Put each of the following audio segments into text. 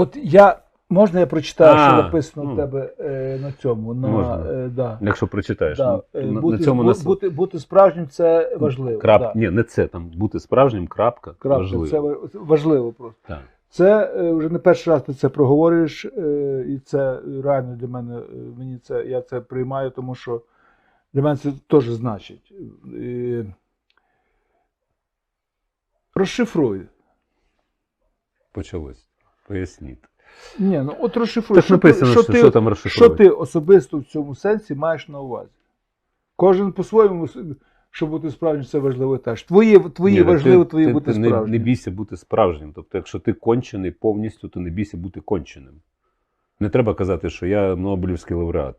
От я можна я прочитаю, А, що написано ну. в тебе е, на цьому. На, Можна. Е, да. Якщо прочитаєш, Да. ну, Е, на, бути, на цьому бу- нас... бути, бути справжнім це важливо. крап... да. Ні, не це там. Бути справжнім, крапка. Крапка, важливо. Це ва- важливо просто. Так. Це е, вже не перший раз ти це проговорюєш, е, і це реально для мене е, мені це я це приймаю, тому що для мене це теж значить. Е, Розшифруй. Почалось. Поясніть. Ні, ну от розшифруй. Так що, написано, ти, що, ти, що там що ти особисто в цьому сенсі маєш на увазі? Кожен по-своєму, щоб бути справжнім, це важливо теж. Твої, твої Ні, важливо, ти, твої ти, бути ти не, справжнім. не бійся бути справжнім. Тобто, якщо ти кончений повністю, то не бійся бути конченим. Не треба казати, що я Нобелівський лауреат.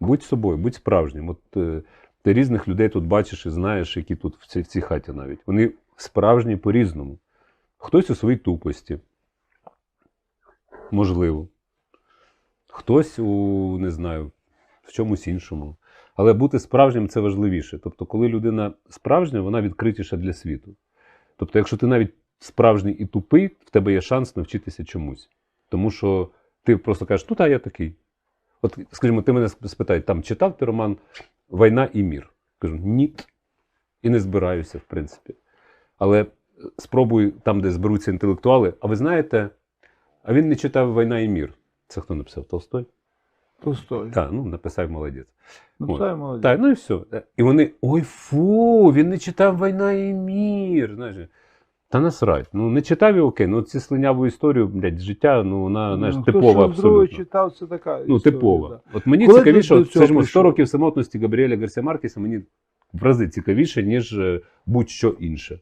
Будь собою, будь справжнім. От е, ти різних людей тут бачиш і знаєш, які тут в цій, в цій хаті навіть. Вони справжні по-різному. Хтось у своїй тупості. Можливо. Хтось у, не знаю, в чомусь іншому. Але бути справжнім це важливіше. Тобто, коли людина справжня, вона відкритіша для світу. Тобто, якщо ти навіть справжній і тупий, в тебе є шанс навчитися чомусь. Тому що ти просто кажеш, ну так, я такий. От, скажімо, ти мене спитають, там читав ти роман Війна і мір? Кажу, ні. І не збираюся, в принципі. Але е, спробуй там, де зберуться інтелектуали. А ви знаєте, а він не читав Війна і мір. Це хто написав? Толстой? Толстой. Так, ну написав молодець. Ну, От. молодець. Так, ну і все. І вони, ой, фу, він не читав Війна і мір. Знаєш, та насрать. Ну, не читав і окей. Ну, ці слиняву історію, блядь, життя, ну, вона, знаєш, Ну, хто типова що абсолютно. читав, це така Ну, типова. да. От мені Коли цікавіше, от, скажімо, 100 років самотності Габріеля Гарсія Маркеса мені в рази цікавіше, ніж е, будь-що інше.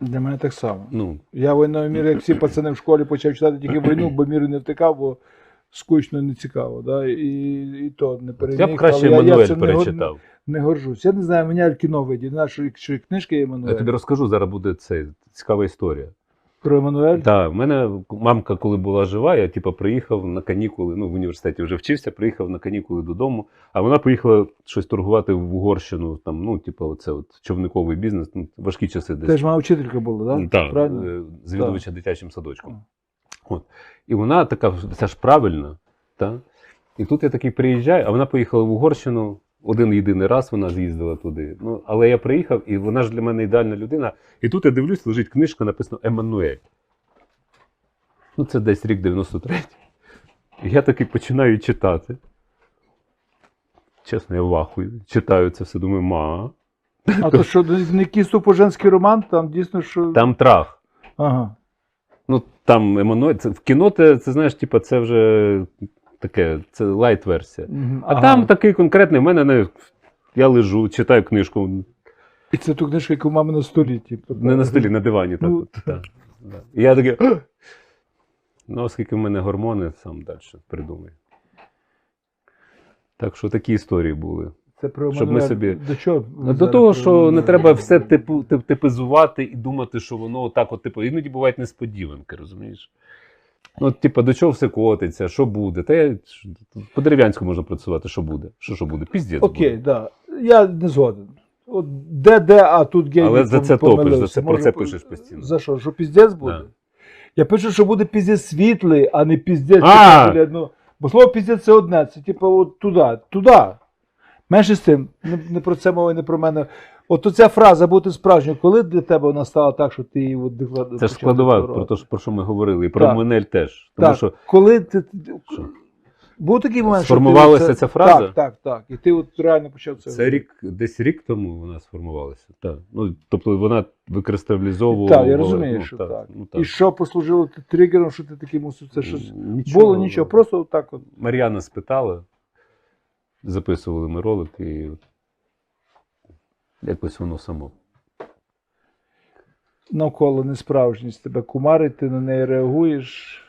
Для мене так само. Ну, Я війною мір, як всі пацани в школі почав читати тільки війну, бо міру не втикав, бо скучно не цікаво. Да? І, і то не переміг. я б краще Еммануель цим не, перечитав. не горжусь. Я не знаю, мене кіно виді, наші книжки є Я тобі розкажу, зараз буде це цікава історія. Про Еммануель. Так, в мене мамка, коли була жива, я типу, приїхав на канікули. Ну, в університеті вже вчився, приїхав на канікули додому. А вона поїхала щось торгувати в Угорщину. Там, ну, типу, оце от човниковий бізнес. Ну, важкі часи десь. Теж моя вчителька була, так? Так, Правильно? е, завідувача дитячим садочком. От. І вона така, це ж правильно. Та? І тут я такий приїжджаю, а вона поїхала в Угорщину один єдиний раз вона з'їздила туди. Ну, але я приїхав, і вона ж для мене ідеальна людина. І тут я дивлюсь, лежить книжка, написано Еммануель. Ну, це десь рік 93. І я таки починаю читати. Чесно, я вахую. Читаю це все, думаю, ма. А то що, не якийсь тупо-женський роман, там дійсно, що. Там трах. Ага. Ну, там Еммануель, це в кіно, це, це знаєш, типа, це вже таке, це лайт-версія. Мгм. А Ага. там такий конкретний, в мене не, я лежу, читаю книжку, І це ту книжка, яку мами на столі. Типу, не на столі, на дивані. Так, Ну, от, так, да. І я такий. «Ах!» Ну, оскільки в мене гормони, сам далі придумаю. Так що такі історії були. Це про Щоб ми собі- До чого? ви Ну, До зараз того, що не треба все типу, тип- типізувати і думати, що воно так, от, типу, іноді бувають несподіванки, розумієш? Ну, от, типу, до чого все котиться, що буде? Та я, по дерев'янську можна працювати, що буде? Що що буде? Піздець Окей, буде. да. Я не згоден. От де, де, а тут гей. Але за це помилився. топиш, за це про це пишеш постійно. За що? Що піздець буде? Да. Я пишу, що буде піздець світлий, а не піздець. А! типу, ну, бо слово піздець це одне, це типу от туди, туди. Менше з тим, не, не про це мова, і не про мене. От оця фраза бути справжньою, коли для тебе вона стала так, що ти її от декла- Це ж складова, про те, про що ми говорили, і про Так. Менель теж. Тому Так, що коли ти. Що? Був такий момент, Сформувалася що ти ця фраза? Так, так, так. І ти от реально почав це. це рік, десь рік тому вона сформувалася. Так. Ну, тобто вона викристалізовувала. Так, я розумію, ну, що так. так. Ну, так. І що послужило тригером, що ти такий мусив це щось. Нічого. Було нічого, просто так от. Мар'яна спитала, записували ми ролик, і от якось воно само. навколо несправжність тебе кумарить, ти на неї реагуєш.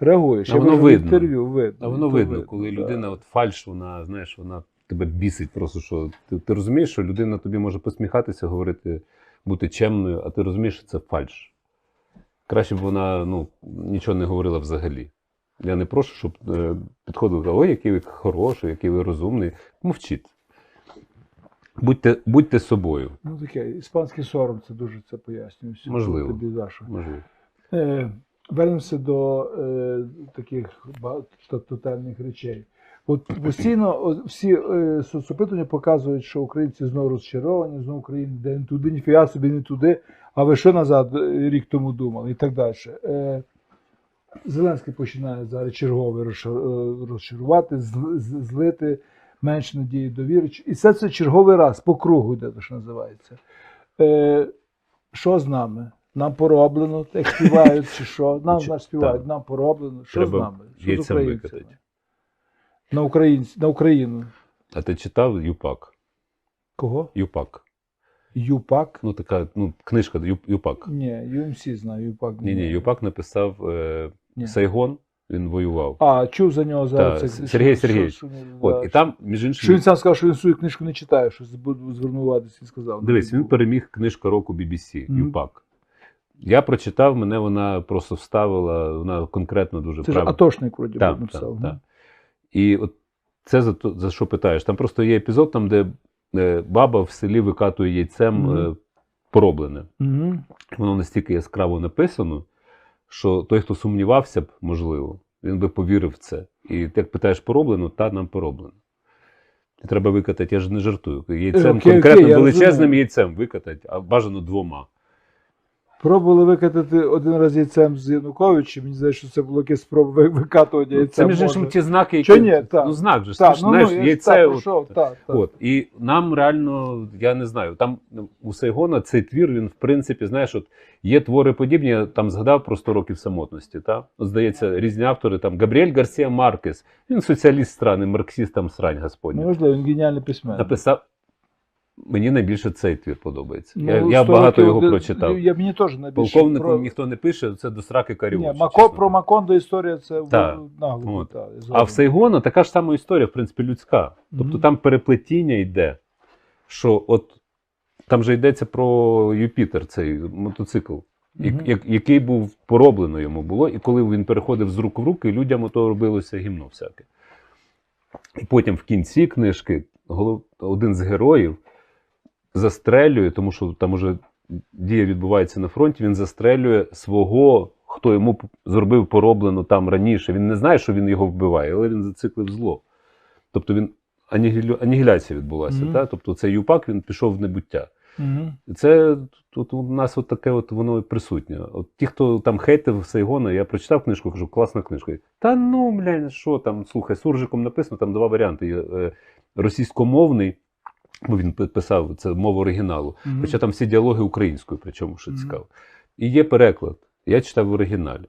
Реагуєш. А Я воно видно. інтерв'ю видно. А воно видно, коли да. людина от фальш, вона, знаєш, вона тебе бісить просто, що ти, ти розумієш, що людина тобі може посміхатися, говорити, бути чемною, а ти розумієш, що це фальш. Краще б вона ну, нічого не говорила взагалі. Я не прошу, щоб е, підходили, ой, який ви хороший, який ви розумний. Мовчіть. Будьте, будьте собою. Ну таке, іспанський сором це дуже це пояснює. Можливо. Тобі за. Можливо. Е, вернемося до е, таких тотальних речей. От постійно всі е, соцопитування показують, що українці знову розчаровані, знову Україна йде не туди, ніфіга собі не туди. А ви що назад е, рік тому думали і так далі. Е, Зеленський починає зараз чергове е, розчарувати, злити, менше надії довіри. І все це черговий раз по кругу йде, то що називається. Е, що з нами? Нам пороблено, як співають, чи що? Нам Чи- наш співають, так. нам пороблено. Що Треба з нами? Що з яйцем українцями? викатати. На, українці, на Україну. А ти читав Юпак? Кого? Юпак. Юпак? Ну, така ну, книжка Ю- Юпак. Ні, UMC знаю, Юпак. Ні, ні, Юпак написав е, Ні. Сайгон, він воював. А, чув за нього зараз. Так, це- Сергій Сергійович. що- що- От, да, і там, між Що він сам сказав, що він свою книжку не читає, що звернуватися і сказав. дивись, він переміг книжка року BBC. Юпак. Я прочитав, мене вона просто вставила, вона конкретно дуже Це ж Атошник, вроді, Так, так, написав. так, так. І от це за, то- за що питаєш? Там просто є епізод, там, де е, баба в селі викатує яйцем е, пороблене. Воно настільки яскраво написано, що той, хто сумнівався б, можливо, він би повірив в це. І ти як питаєш пороблено, та нам пороблено. Треба викатати, я ж не жартую. Яйцем, окей, конкретно окей, величезним яйцем викатати, а бажано двома. Пробували викатати один раз яйцем з Януковичем. Мені здається, що це було якесь спроба ви- викатування яйцем. Це між іншим ті знаки, які. Чи ні? Так. Ну, знак же, Так, ти ж ну, знаєш, ну, яйце. так от- пройшов, так, так. От, і нам реально, я не знаю, там ну, у Сайгона цей твір, він, в принципі, знаєш, от є твори подібні, я там згадав про 100 років самотності. Та? От, здається, різні автори, там Габріель Гарсія Маркес, він соціаліст страни, марксист там срань Господня. Ну, можливо, він геніальний письменник. Написав. Мені найбільше цей твір подобається. Ну, я я багато його прочитав. Я, мені теж найбільше. Полковнику про... ніхто не пише, це до сраки каріочі. Ні, Мако, про Макондо історія це Так. нагло. Так, А в Сайгона така ж сама історія, в принципі, людська. Тобто Мгм. там переплетіння йде, що от там же йдеться про Юпітер, цей мотоцикл, Мгм. я- який був пороблено йому було, і коли він переходив з рук в руки, людям ото робилося гімно всяке. І потім в кінці книжки один з героїв застрелює, тому що там уже дія відбувається на фронті, він застрелює свого, хто йому зробив пороблено там раніше. Він не знає, що він його вбиває, але він зациклив зло. Тобто він анігілю- анігіляція відбулася. Мгм. Та? Тобто цей юпак він пішов в небуття. І це тут у нас от таке от воно і присутнє. От ті, хто там хейтив Сайгона, я прочитав книжку, кажу, класна книжка. Та ну, блядь, що там, слухай, суржиком написано, там два варіанти. Е, Російськомовний, бо він писав це мова оригіналу. Мгм. Хоча там всі діалоги українською, причому що цікаво. І є переклад. Я читав в оригіналі.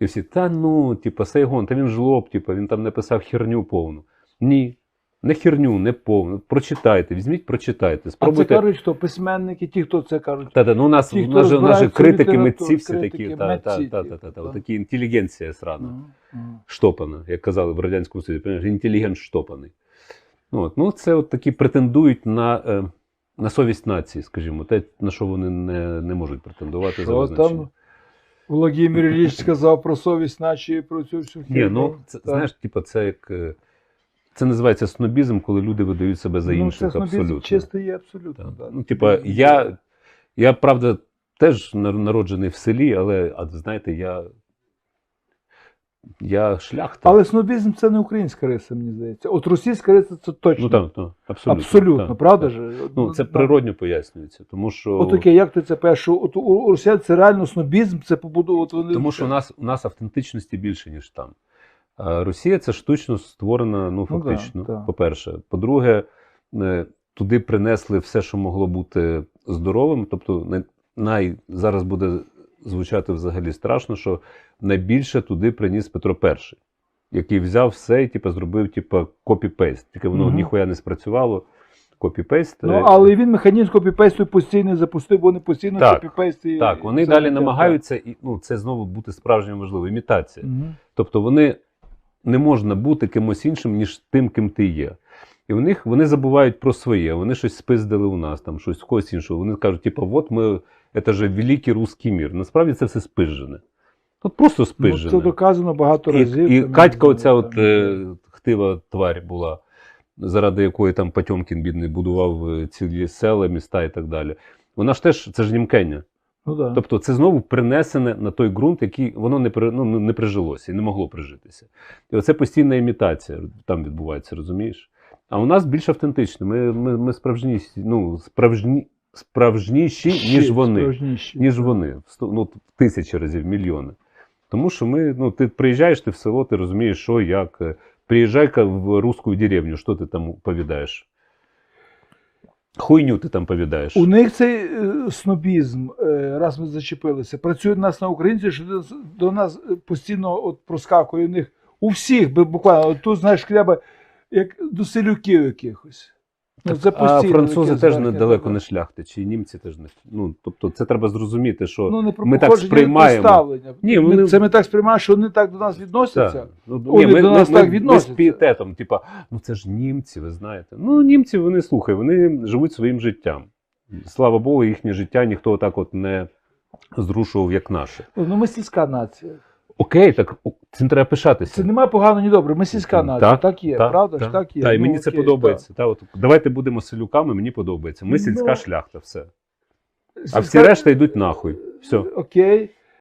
І всі, та ну, типа, Сайгон, та він жлоб, типа, він там написав херню повну. Ні. Не херню, не повну. Прочитайте, візьміть, прочитайте. А це кажуть, хто письменники, ті, хто це кажуть. Та, та, ну у нас, Ті, у нас же, у нас же критики, митці всі критики, такі, та, та, митці, та, та, та, та. такі інтелігенція срана. Мгм. штопана, як казали в Радянському Союзі, інтелігент штопаний. Ну, от, ну, це от такі претендують на, е, на совість нації, скажімо, те, на що вони не, не можуть претендувати за Що визначення. там Володимир Ілліч сказав про совість і про цю всю Ні, ну, це, знаєш, типу, це як. е, Це називається снобізм, коли люди видають себе за ну, це інших снобізм абсолютно. чистий є абсолютно. Так. да. Ну, типа, я, я правда, теж народжений в селі, але, а, знаєте, я. Я шляхта. Але снобізм це не українська риса, мені здається. От російська риса це точно. Ну так, так, абсолютно. абсолютно, так, правда так. ж? Ну, це природньо пояснюється, тому що, От таке, як ти це пишеш? що От у- росіян це реально снобізм, це побудова. Вони тому що у нас, у нас автентичності більше, ніж там. А Росія це штучно створена, ну, Ну, фактично, так. по-перше. По-друге, е, туди принесли все, що могло бути здоровим. Тобто, най, зараз буде звучати взагалі страшно, що найбільше туди приніс Петро І, який взяв все і типу, зробив типу, копі-пейст. Тільки воно Мгм. ніхуя не спрацювало. Копі-пейст. Ну, е, але він механізм копіпейсту постійно запустив, бо вони постійно Так, копіпейст і Так, вони далі намагаються, і ну, це знову бути справжньо важливо, так. імітація. Мгм. Тобто вони не можна бути кимось іншим, ніж тим, ким ти є. І в них вони забувають про своє, вони щось спиздили у нас, там щось когось іншого. Вони кажуть, типу, от ми, це же великий русський мір. Насправді це все спизжене. От просто Ну, спизжене. це доказано багато разів. і, і Катька, ну, оця там, от е, хтива тварь була. заради якої там Потьомкін бідний будував е, цілі села, міста і так далі. Вона ж теж це ж німкення. Ну, да. Тобто це знову принесене на той ґрунт, який воно не при, ну, не прижилося і не могло прижитися. І оце постійна імітація там відбувається, розумієш? А у нас більш автентично. Ми, ми, ми справжні, ну, справжні, справжніші, ніж вони. справжніші. Ніж вони. Ну, тисячі разів, мільйони. Тому що ми, ну, ти приїжджаєш ти в село, ти розумієш, що, як. Е, Приїжджай-ка в русскую деревню, що ти там повідаєш? Хуйню ти там повідаєш. У них цей е, снобізм, е, раз ми зачепилися, працює нас на українців, що до, до нас постійно от проскакує у них у всіх, би буквально, от тут, знаєш, треба як до селюків якихось. Ну, це а французи теж недалеко не шляхтичі, і німці теж не. Ну, тобто це треба зрозуміти, що Ну, не про ми так сприймаємо. Ні, вони- Це ми так сприймаємо, що вони так до нас відносяться. Ну, ні, ми, до нас ми, так ми, ми з відносяться. пієтетом, типа, ну це ж німці, ви знаєте. Ну, німці, вони слухай, вони живуть своїм життям. Слава Богу, їхнє життя ніхто так от не зрушував, як наше. Ну, ми сільська нація. Окей, так цим треба пишатися. Це немає погано, ні добре. Ми сільська нація. Так, Так, є, Так, правда ж? так, Так є. Так, і Ну, мені це окей, подобається. Та, от, давайте будемо селюками, мені подобається. Ми сільська Ну, шляхта, все. так. А всі решта йдуть нахуй. Все. Окей.